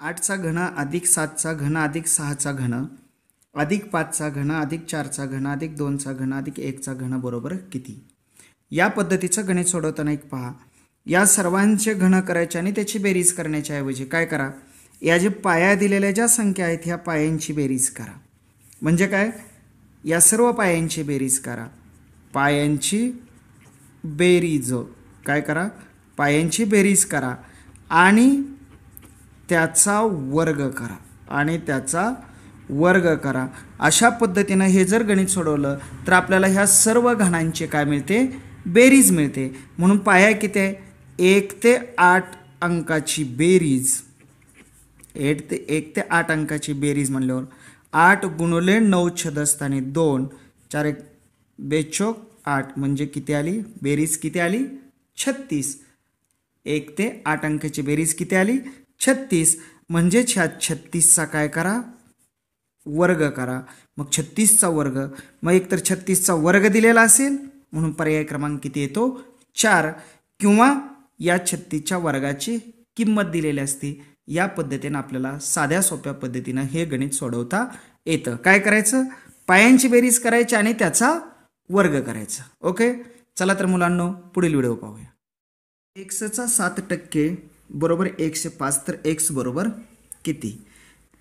आठचा घन अधिक सातचा घन अधिक सहाचा घन अधिक पाचचा घन अधिक चारचा घन अधिक दोनचा घन अधिक एकचा घन बरोबर किती? या पद्धतीचं गणित सोडवताना एक पहा. या सर्वांचे घन करायचे आणि त्याची बेरीज करण्याच्या ऐवजी काय करा? या जे पाया दिलेल्या ज्या संख्या आहेत ह्या पायांची बेरीज करा. म्हणजे काय? या सर्व पायांची बेरीज करा. पायांची बेरीज. काय करा? पायांची बेरीज करा. आणि त्याचा वर्ग करा आणि त्याचा वर्ग करा. अशा पद्धतीनं हे जर गणित सोडवलं तर आपल्याला ह्या सर्व घणांचे काय मिळते? बेरीज मिळते. म्हणून पाया किती आहे? एक ते आठ अंकाची बेरीज. एट ते एक ते आठ अंकाची बेरीज म्हणल्यावर आठ गुणुले नऊ छदस्थानी दोन. चार एक बेचोक आठ. म्हणजे किती आली? बेरीज किती आली? छत्तीस. एक ते आठ अंकाची बेरीज किती आली? छत्तीस. म्हणजेच ह्या छत्तीसचा काय करा? वर्ग करा. मग छत्तीसचा वर्ग. मग एकतर छत्तीसचा वर्ग दिलेला असेल म्हणून पर्याय क्रमांक किती येतो? चार. किंवा या छत्तीसच्या वर्गाची किंमत दिलेली असते या पद्धतीनं आपल्याला साध्या सोप्या पद्धतीनं हे गणित सोडवता येतं. काय करायचं? पायांची बेरीज करायची आणि त्याचा वर्ग करायचा. ओके? चला तर मुलांनो पुढील व्हिडिओ पाहूया. एक्सचा सात टक्के बरोबर एकशे पाच तर एक्स बरोबर किती?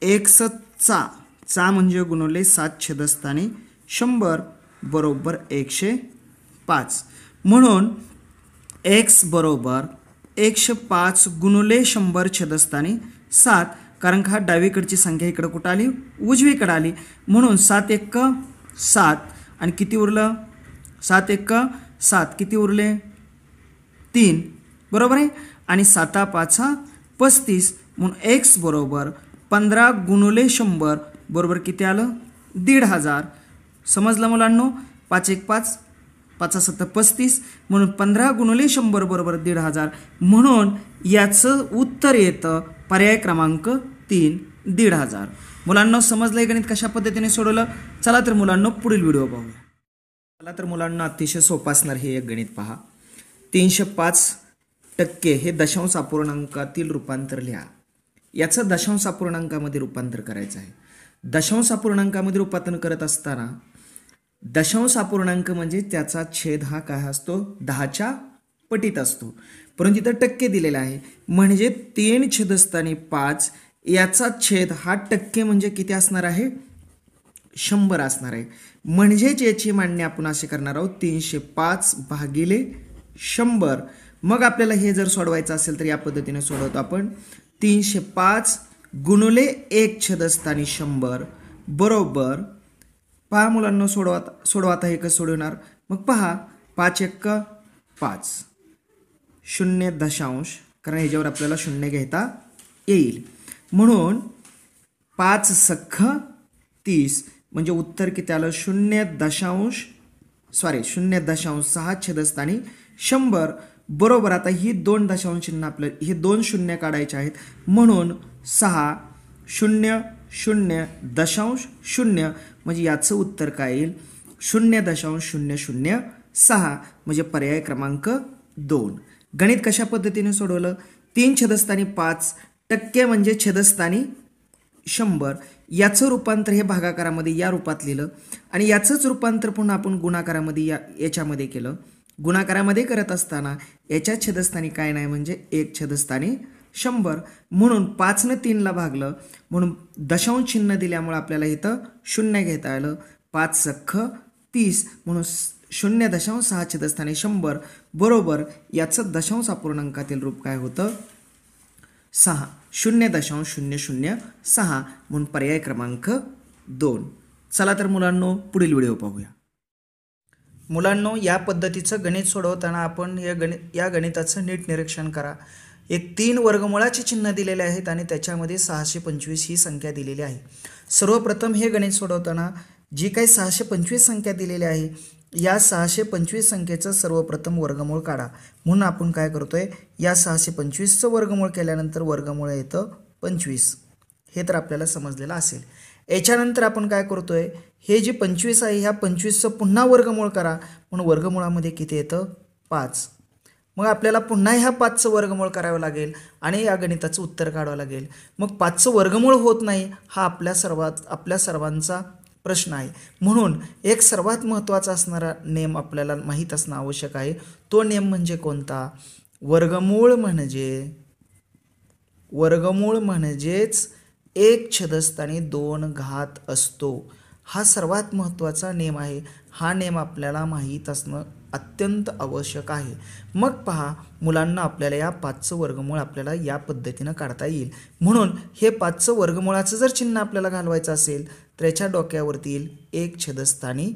एक्सचा चा म्हणजे गुणवले सात छेदस्थानी शंभर बरोबर एकशे पाच. म्हणून एक्स बरोबर एकशे पाच गुणुले शंभर छेदस्थानी सात कारण का? हा डावीकडची संख्या इकडं कुठं आली? उजवीकडं आली. म्हणून सात एक सात. आणि किती उरलं? सात एक सात. किती उरले? तीन. बरोबर आहे? आणि साता पाचा पस्तीस म्हणून एक्स बरोबर पंधरा गुणुले शंभर बरोबर किती आलं? दीड हजार. समजलं मुलांनो? पाच एक पाच पाचा सत्तर पस्तीस म्हणून पंधरा गुणुले शंभर बरोबर दीड हजार. म्हणून याचं उत्तर येतं पर्याय क्रमांक तीन दीड हजार. मुलांना समजलं गणित कशा पद्धतीने सोडवलं? चला तर मुलांना पुढील व्हिडिओ पाहूया. चला तर मुलांना अतिशय सोपं असणार हे एक गणित पहा. तीनशे पाच टक्के हे दशांश अपूर्णांकातील रूपांतर लिहा. याचं दशांश अपूर्णांकामध्ये रूपांतर करायचं आहे. दशांश अपूर्णांकामध्ये रूपांतर करत असताना दशांश अपूर्णांक म्हणजे त्याचा छेद हा काय असतो? दहाच्या पटीत असतो. परंतु इथं टक्के दिलेला आहे. म्हणजे तीन छेदस्थानी पाच याचा छेद हा टक्के म्हणजे किती असणार आहे? शंभर असणार आहे. म्हणजेच याची मांडणी आपण असे करणार आहोत. तीनशे पाच भागिले शंभर. मग आपल्याला हे जर सोडवायचं असेल तर या पद्धतीने सोडवतो आपण. तीनशे पाच गुणुले एक छदस्थानी शंभर. बरोबर. पहा मुलांना सोडवा सोडवा आता हे कसं सोडवणार? मग पहा पाच एक्क पाच. शून्य दशांश कारण ह्याच्यावर आपल्याला शून्य घेता येईल. म्हणून पाच सख्ख तीस म्हणजे उत्तर किती आलं? शून्य दशांश सॉरी शून्य दशांश सहा छेदस्थानी शंभर. बरोबर आता ही दोन दशांशांना आपल्या आपलं हे दोन शून्य काढायचे आहेत. म्हणून सहा शून्य शून्य दशांश शून्य म्हणजे याचं उत्तर काय येईल? शून्य दशांश शून्य शून्य सहा म्हणजे पर्याय क्रमांक दोन. गणित कशा पद्धतीने सोडवलं? तीन छेदस्थानी पाच टक्के म्हणजे छेदस्थानी शंभर. याचं रूपांतर हे भागाकारामध्ये या रूपात लिहिलं आणि याचंच रूपांतर पुन्हा आपण गुणाकारामध्ये या याच्यामध्ये केलं. गुणाकारामध्ये करत असताना याच्या छेदस्थानी काय नाही म्हणजे एक छेदस्थानी शंभर. म्हणून पाचनं तीनला भागलं म्हणून दशांश चिन्ह दिल्यामुळे आपल्याला इथं शून्य घेता आलं. पाच सख्ख तीस म्हणून शून्य दशांश सहा छेदस्थानी शंभर. बरोबर याचं दशांश अपूर्णांकातील रूप काय होतं? सहा. शून्य दशांश शून्य शून्य सहा. म्हणून पर्याय क्रमांक दोन. चला तर मुलांनो पुढील व्हिडिओ पाहूया. मुलांनो या पद्धतीचं गणित सोडवताना आपण या गणित या गणिताचं नीट निरीक्षण करा. एक तीन वर्गमुळाचे चिन्ह दिलेले आहेत आणि त्याच्यामध्ये सहाशे पंचवीस ही संख्या दिलेली आहे. सर्वप्रथम हे गणित सोडवताना जी काही सहाशे पंचवीस संख्या दिलेली आहे या सहाशे पंचवीस संख्येचं सर्वप्रथम वर्गमूळ काढा. म्हणून आपण काय करतो आहे या सहाशे पंचवीसचं वर्गमूळ केल्यानंतर वर्गमूळ येतं पंचवीस. हे तर आपल्याला समजलेलं असेल. याच्यानंतर आपण काय करतो आहे हे जे पंचवीस आहे ह्या पंचवीसचं पुन्हा वर्गमूळ करा. म्हणून वर्गमुळामध्ये किती येतं? पाच. मग आपल्याला पुन्हा ह्या पाचचं वर्गमूळ करावं लागेल आणि या गणिताचं उत्तर काढावं लागेल. मग पाचचं वर्गमूळ होत नाही हा आपल्या सर्वात आपल्या सर्वांचा प्रश्न आहे. म्हणून एक सर्वात महत्त्वाचा असणारा नेम आपल्याला माहीत असणं आवश्यक आहे. तो नेम म्हणजे कोणता? वर्गमूळ म्हणजे वर्गमूळ म्हणजेच एक छदस्थानी दोन घात असतो. हा सर्वात महत्त्वाचा नेम आहे. हा नेम आपल्याला माहीत असणं अत्यंत आवश्यक आहे. मग पहा मुलांना आपल्याला या पाचचं वर्गमूळ आपल्याला या पद्धतीनं काढता येईल. म्हणून हे पाचचं वर्गमुळाचं जर चिन्ह आपल्याला घालवायचं असेल तर याच्या डोक्यावरती येईल एक छदस्थानी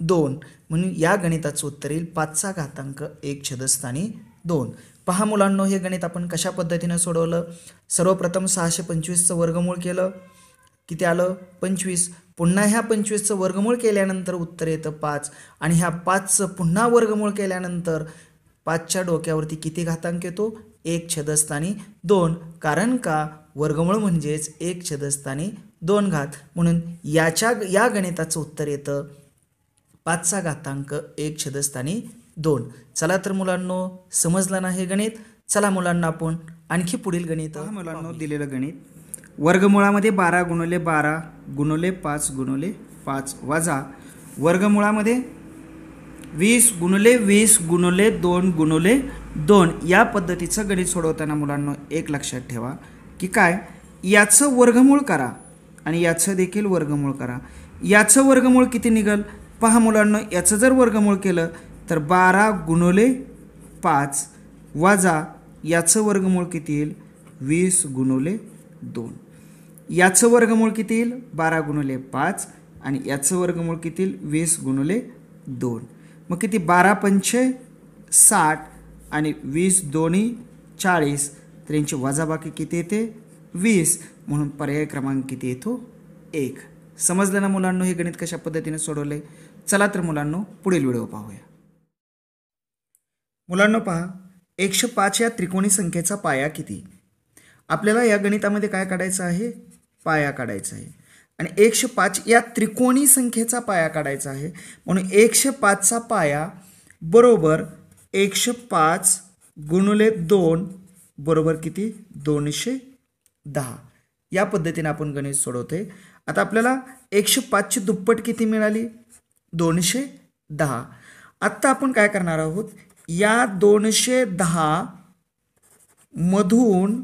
दोन. म्हणून या गणिताचं उत्तर येईल पाचचा घातांक एक छदस्थानी दोन. पहा मुलांनो हे गणित आपण कशा पद्धतीनं सोडवलं? सर्वप्रथम सहाशे पंचवीसचं वर्गमूळ केलं. किती आलं? पंचवीस. पुन्हा ह्या पंचवीसचं वर्गमूळ केल्यानंतर उत्तर येतं पाच. आणि ह्या पाचचं पुन्हा वर्गमूळ केल्यानंतर पाचच्या डोक्यावरती किती घातांक येतो? एक छदस्थानी दोन. कारण का? वर्गमूळ म्हणजेच एक छदस्थानी दोन घात. म्हणून याच्या या गणिताचं उत्तर येतं पाचचा घातांक एक छदस्थानी दोन. चला तर मुलांनो समजलं ना हे गणित चला मुलांना आपण आणखी पुढील गणित. मुलांना दिलेलं गणित. वर्गमुळामध्ये बारा गुणवले बारा गुणवले पाच गुणवले पाच वजा. वर्गमुळामध्ये वीस गुणले वीस गुणवले दोन गुणवले दोन. या पद्धतीचं गणित सोडवताना मुलांना एक लक्षात ठेवा की काय? याचं वर्गमूळ करा आणि याचं देखील वर्गमूळ करा. याचं वर्गमूळ किती निघल? पहा मुलांना याचं जर वर्गमूळ केलं तर बारा गुणवले पाच वजा याचं वर्गमूळ किती येईल? वीस गुणवले दोन. याचं वर्गमूळ किती येईल? बारा गुणवले पाच आणि याचं वर्गमूळ किती येईल? वीस गुणवले दोन. मग किती? बारा पंचे साठ आणि वीस दोन्ही चाळीस. तर यांची वजाबाकी किती येते? वीस. म्हणून पर्याय क्रमांक किती येतो? एक. समजलं ना मुलांनो हे गणित कशा पद्धतीने सोडवलं आहे चला तर मुलांनो पुढील व्हिडिओ पाहूया. मुलांनो पहा एकशे पाच या त्रिकोणी संख्येचा पाया किती? आपल्याला या गणितामध्ये काय काढायचं आहे? पाया काढायचा आहे. आणि एकशे पाच या त्रिकोणी संख्येचा पाया काढायचा आहे. म्हणून एकशे पाचचा पाया बरोबर एकशे पाच गुणुले दोन बरोबर किती? दोनशे दहा. या पद्धतीने आपण गणित सोडवते आता आपल्याला एकशे पाचची दुप्पट किती मिळाली? दोनशे दहा. आत्ता आपण काय करणार आहोत? या दोनशे दहा मधून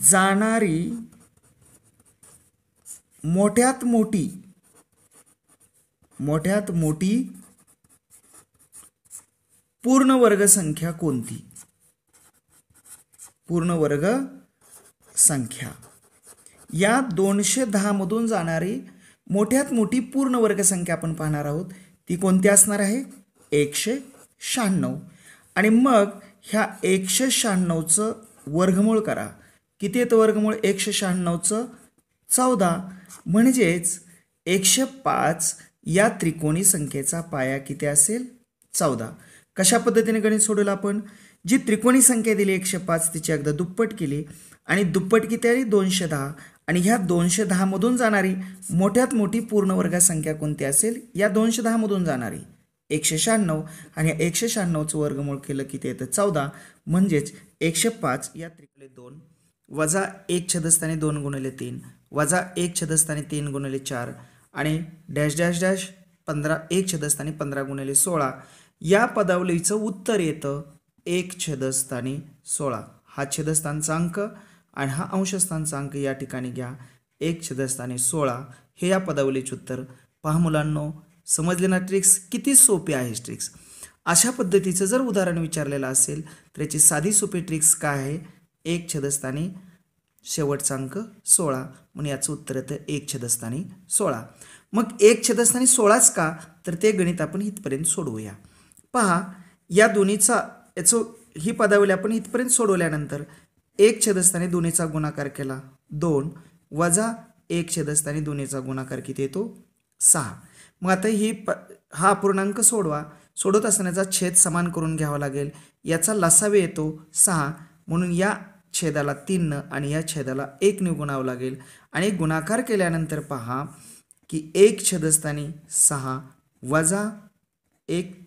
जाणारी मोठ्यात मोठी मोठ्यात मोठी पूर्ण वर्ग संख्या कोणती? पूर्ण वर्ग संख्या. या दोनशे दहामधून जाणारी मोठ्यात मोठी पूर्ण वर्ग संख्या आपण पाहणार आहोत. ती कोणती असणार आहे? एकशे शहाण्णव. आणि मग ह्या एकशे शहाण्णवचं वर्गमूळ करा. किती येतं वर्गमूळ? एकशे शहाण्णवचं चौदा. म्हणजेच एकशे पाच या त्रिकोणी संख्येचा पाया किती असेल? चौदा. कशा पद्धतीने गणित सोडवलं आपण? जी त्रिकोणी संख्या दिली एकशे पाच तिची एकदा दुप्पट केली. आणि दुप्पट किती आली? दोनशे दहा. आणि ह्या दोनशे दहामधून जाणारी मोठ्यात मोठी पूर्णवर्ग संख्या कोणती असेल? या दोनशे दहामधून जाणारी एकशे शहाण्णव आणि एकशे शहाण्णवचं वर्गमूळ केलं की ते येतं चौदा. म्हणजेच एकशे पाच या त्रिकोणी दोन वजा एक छदस्थानी दोन गुणिले तीन वजा एक छदस्थानी तीन गुणिले चार आणि डॅश डॅश डॅश पंधरा एक छदस्थानी पंधरा गुणिले सोळा. या पदावलीचं उत्तर येतं एक छदस्थानी सोळा. हा छदस्थानचा अंक आणि हा अंशस्थानचा अंक या ठिकाणी घ्या. एक छदस्थानी सोळा. हे या पदावलीचे उत्तर. पहा मुलांनो समजले ना ट्रिक्स किती सोपे आहे ट्रिक्स अशा पद्धतीचं जर उदाहरण विचारलेलं असेल तर याची साधी सोपी ट्रिक्स काय आहे? एक छदस्थानी शेवटचा अंक सोळा. म्हणून याचं उत्तर येतं एक छदस्थानी सोळा. मग एक छदस्थानी सोळाच का? तर ते गणित आपण इथपर्यंत सोडवूया. पहा या दोन्हीचा याचं ही पदावली आपण इथपर्यंत सोडवल्यानंतर एक छदस्थानी दोन्हीचा गुणाकार केला. दोन वजा एक छदस्थानी दोन्हीचा गुणाकार किती येतो? सहा. मग आता ही प हा पूर्णांक सोडवा. सोडत असण्याचा छेद समान करून घ्यावा लागेल. याचा लसावे येतो सहा. म्हणून या छेदाला तीननं आणि या छेदाला एकने गुणावं लागेल. आणि गुणाकार केल्यानंतर पहा की एक छेदस्थानी सहा वजा एक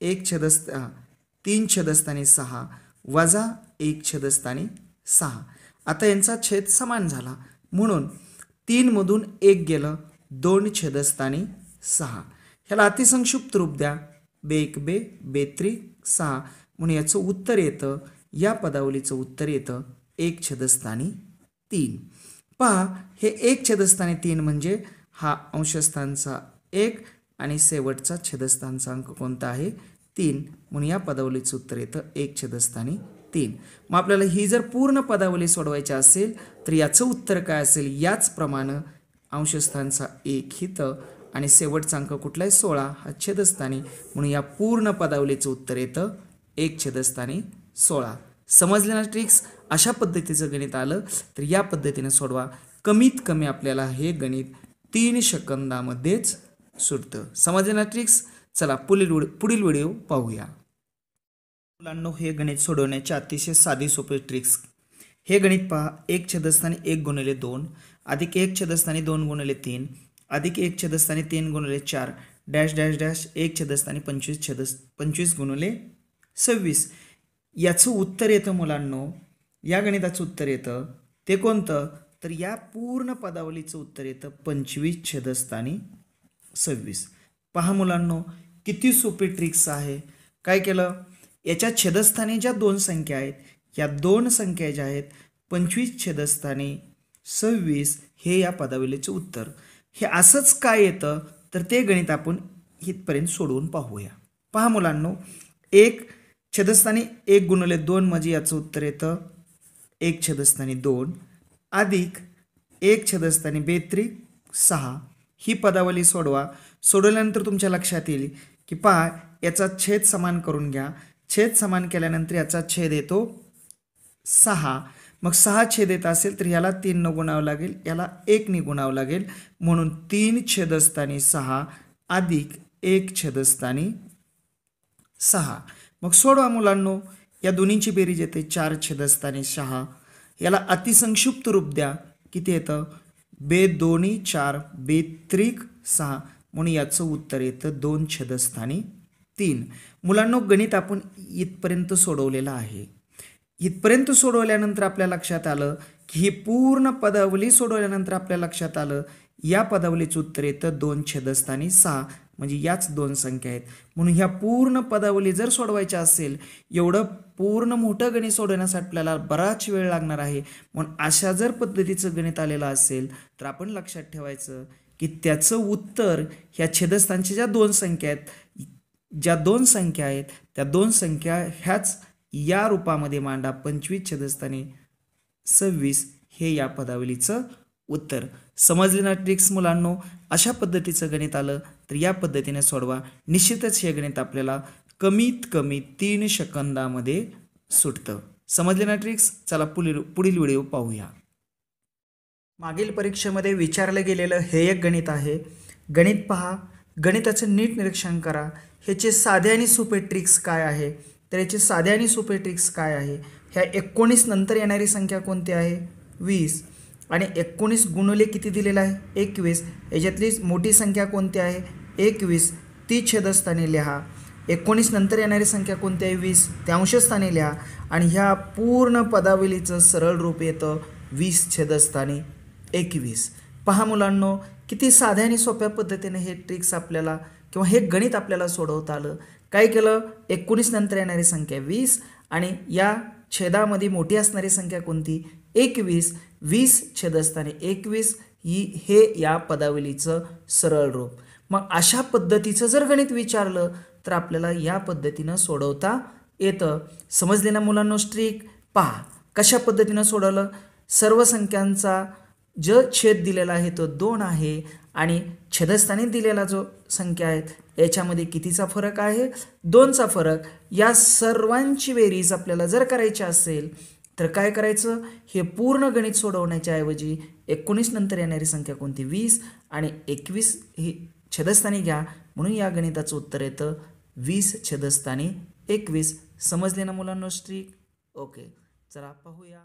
एक छेदस्थ तीन छेदस्थानी सहा वजा एक छेदस्थानी सहा. आता यांचा छेद समान झाला. म्हणून तीनमधून एक गेलं दोन छेदस्थानी सहा. ह्याला अतिसंक्षिप्त रूप द्या. बेक बे बेत्रिक सहा. म्हणून याचं उत्तर येतं या पदावलीचं उत्तर येतं एक छेदस्थानी तीन. पहा हे एक छेदस्थानी तीन म्हणजे हा अंशस्थानचा एक आणि शेवटचा छेदस्थानचा अंक कोणता आहे? तीन. म्हणून या पदावलीचं उत्तर येतं एक छेदस्थानी तीन मग आपल्याला ही जर पूर्ण पदावली सोडवायची असेल तर याचं उत्तर काय असेल? याचप्रमाणे अंशस्थानचा एक हित आणि शेवटचा अंक कुठला आहे सोळा. हा छेदस्थानी. म्हणून या पूर्ण पदावलीचं उत्तर येतं. एक छेदस्थानी सोळा. समजले ना ट्रिक्स अशा पद्धतीचं गणित आलं तर या पद्धतीने सोडवा. कमीत कमी आपल्याला हे गणित तीन सेकंदामध्येच सुटतं. समजले ना ट्रिक्स चला पुढील पुढील व्हिडिओ पाहूया. मुलांनो हे गणित सोडवण्याचे अतिशय साधी सोपे ट्रिक्स हे गणित पहा. एक छदस्थानी एक गुणिले दोन अधिक एक छदस्थानी दोन गुणिले तीन अधिक एक छदस्थानी तीन गुणिले चार डॅश डॅश डॅश एक छदस्थानी पंचवीस छदस पंचवीस गुणिले सव्वीस. याचं उत्तर येतं मुलांनो. या गणिताचं उत्तर येतं. ते कोणतं? तर या पूर्ण पदावलीचं उत्तर येतं पंचवीस छदस्थानी सव्वीस. पहा मुलांनो किती सोपी ट्रिक्स आहे. काय केलं? याच्या छेदस्थानी ज्या दोन संख्या आहेत या दोन संख्या ज्या आहेत पंचवीस छेदस्थानी सव्वीस हे या पदावलीचे उत्तर. हे असंच काय येतं? तर ते गणित आपण इथपर्यंत सोडवून पाहूया. पहा मुलांनो एक छेदस्थानी एक गुणले दोन म्हणजे याचं उत्तर येतं. एक छेदस्थानी दोन अधिक एक छेदस्थानी बेत्रिक सहा. ही पदावली सोडवा. सोडवल्यानंतर तुमच्या लक्षात येईल की पहा याचा छेद समान करून घ्या. छेद समान केल्यानंतर याचा छेद येतो सहा. मग सहा छेद येत असेल तर याला तीननं गुणावं लागेल याला एकने गुणावं लागेल. म्हणून तीन छेदस्थानी सहा अधिक एक छेदस्थानी सहा. मग सोडवा मुलांनो या दोन्हीची बेरीज येते. चार छेदस्थानी सहा. याला अतिसंक्षिप्त रूप द्या. किती येतं? बे दोन्ही चार बेत्रिक सहा. म्हणून याचं उत्तर येतं दोन छेदस्थानी तीन. मुलांनो गणित आपण इथपर्यंत सोडवलेलं आहे. इथपर्यंत सोडवल्यानंतर आपल्या लक्षात आलं की ही पूर्ण पदावली सोडवल्यानंतर आपल्या लक्षात आलं या पदावलीचं उत्तर येतं दोन छेदस्थानी सहा. म्हणजे याच दोन संख्या आहेत. म्हणून ह्या पूर्ण पदावली जर सोडवायच्या असेल एवढं पूर्ण मोठं गणित सोडवण्यासाठी आपल्याला बराच वेळ लागणार आहे. म्हणून अशा जर पद्धतीचं गणित आलेलं असेल तर आपण लक्षात ठेवायचं की त्याचं उत्तर ह्या छेदस्थानच्या ज्या दोन संख्या आहेत ज्या दोन संख्या आहेत त्या दोन संख्या ह्याच या रूपामध्ये मांडा. पंचवीस छेदस्थानी सव्वीस हे या पदावलीचं उत्तर. समजले ना ट्रिक्स मुलांनो? अशा पद्धतीचं गणित आलं तर या पद्धतीने सोडवा. निश्चितच हे गणित आपल्याला कमीत कमी तीन सेकंदामध्ये सुटतं. समजले ना ट्रिक्स चला पुढील पुढील व्हिडिओ पाहूया. मागील परीक्षेमध्ये विचारलं गेलेलं हे एक गणित आहे. गणित पहा. गणिताचं नीट निरीक्षण करा. ह्याचे साधे आणि सोपे ट्रिक्स काय आहे? तर याचे साधे आणि सोपे ट्रिक्स काय आहे? ह्या एकोणीस नंतर येणारी संख्या कोणती आहे? वीस. आणि एकोणीस गुणुले किती दिलेलं आहे? एकवीस. याच्यातली मोठी संख्या कोणती आहे? एकवीस. ती छेदस्थानी लिहा. एकोणीस नंतर येणारी संख्या कोणती आहे? वीस. त्या अंशस्थानी लिहा. आणि ह्या पूर्ण पदावलीचं सरळ रूप येतं. वीस छेदस्थानी एकवीस. पहा मुलांनो किती साध्या आणि सोप्या पद्धतीने हे ट्रिक्स आपल्याला किंवा हे गणित आपल्याला सोडवता आलं. काय केलं? एकोणीस नंतर येणारी संख्या वीस आणि या छेदामध्ये मोठी असणारी संख्या कोणती? एकवीस. वीस छेदस्थानी एकवीस ही हे या पदावलीचं सरळ रूप. मग अशा पद्धतीचं जर गणित विचारलं तर आपल्याला या पद्धतीनं सोडवता येतं. समजले ना मुलांनो स्ट्रिक पहा कशा पद्धतीनं सोडवलं? सर्व संख्यांचा ज छेद दिलेला आहे तो दोन आहे आणि छेदस्थानी दिलेला जो संख्या आहेत याच्यामध्ये कितीचा फरक आहे? दोनचा फरक. या सर्वांची बेरीज आपल्याला जर करायची असेल तर काय करायचं? हे पूर्ण गणित सोडवण्याच्या ऐवजी एकोणीस नंतर येणारी संख्या कोणती? वीस. आणि एकवीस ही छेदस्थानी घ्या. म्हणून या गणिताचं उत्तर येतं वीस छेदस्थानी एकवीस. समजले ना मुलांनो स्ट्रीक? ओके. चला पाहूया.